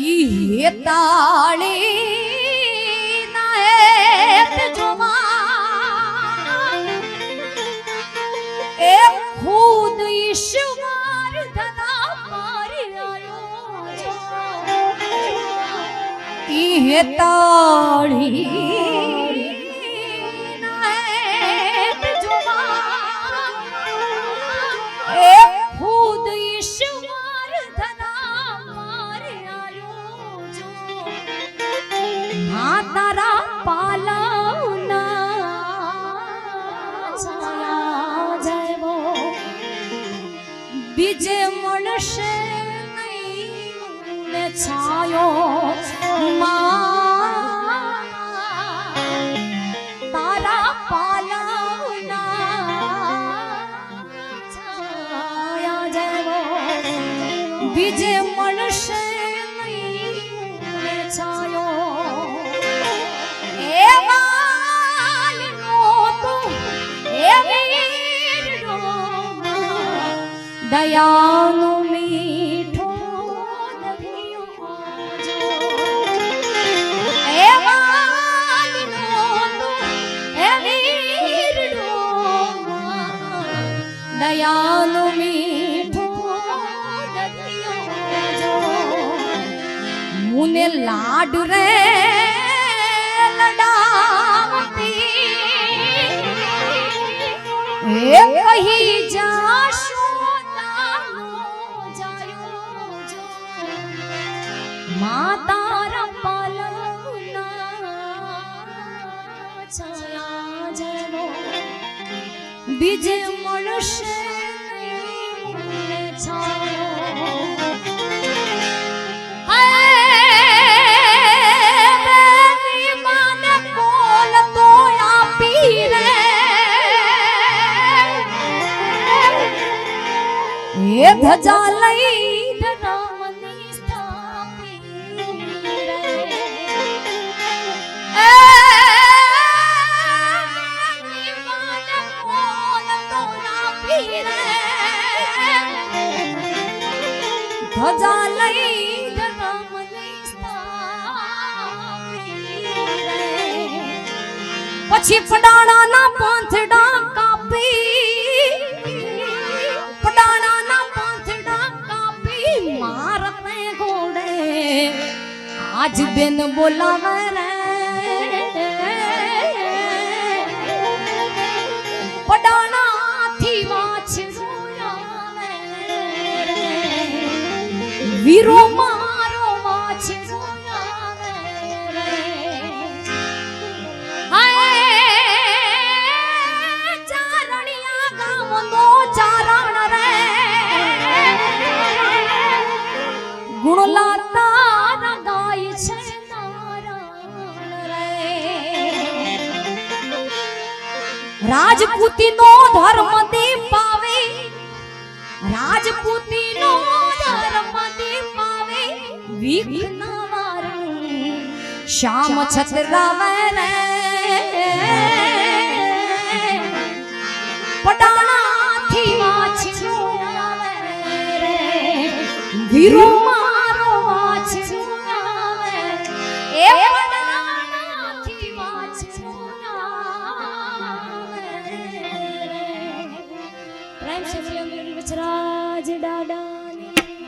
ઈ તાળી ના જોવા એ ખુદ ઈશ્વર ધના માર્યાયો જો ઈ તાળી નહીં ને છાયો માં તારા પાલવના છાયા જેવો બીજે મળશે નહીં દયાનો મીઠું મુને લાડ રે કહી જાશો તાનો બીજે મળશે ધજા લઈ ધજા લઈ રે પછી પડાણાના પાંથડા કાપી પડાણાના પાંથડા કાપી મારને ઘોડે. આજ બેન બોલાવે રે. વીરો મારો તારા ગાય છે નારાયણ રે. ધર્મ દીપાવે દીપાવે વિઘ્ન વારણ શ્યામ છત્રાવન પટાણાથી વાંચનો આવે વીરો મારો વાંચનો આવે એ પટાણાથી વાંચનો